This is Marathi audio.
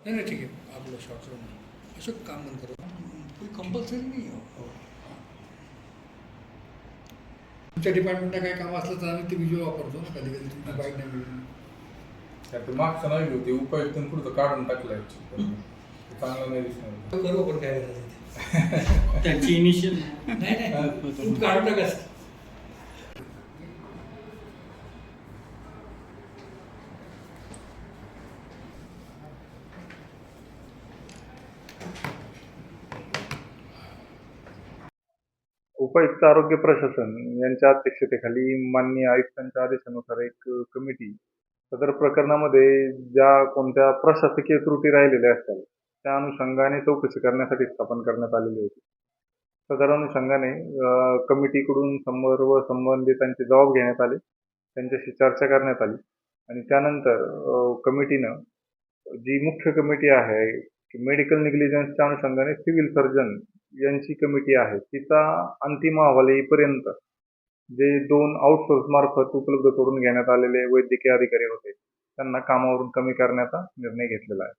नाही नाही ठीक आहे. आपलं शॉर्ट रन असं काम बंद करू. कोई कंपल्सरी नाही हो. तुमच्या डिपार्टमेंटला काही काम असलं तर आम्ही ते व्हिडिओ वापरतो. ना कधी कधी तुमची बाईक नाही मिळली ते मागचं नाही होते उपायुक्त पुढचं काढून टाकलं actually. ते चांगलं नाही दिसणार. करू आपण काय करायचं? ते. त्यांची इनिशियल नाही नाही. तू उपायुक्त आरोग्य प्रशासन यांच्या अध्यक्षतेखाली माननीय आयुक्तांच्या आदेशानुसार एक कमिटी सदर प्रकरणामध्ये ज्या कोणत्या प्रशासकीय त्रुटी राहिलेल्या असतात त्या अनुषंगाने चौकशी करण्यासाठी स्थापन करण्यात आलेली होती. सदर अनुषंगाने कमिटीकडून कमिटीकडून व संबंधितांचे जबाब घेण्यात आले त्यांच्याशी चर्चा करण्यात आली आणि त्यानंतर कमिटीनं जी मुख्य कमिटी आहे की मेडिकल निग्लिजन्सच्या अनुषंगाने सिव्हिल सर्जन यांची कमिटी आहे. तिचा अंतिम अहवाल येईपर्यंत जे दोन आउटसोर्स मार्फत उपलब्ध करून घेण्यात आलेले वैद्यकीय अधिकारी होते त्यांना कामावरून कमी करण्याचा निर्णय घेतलेला आहे.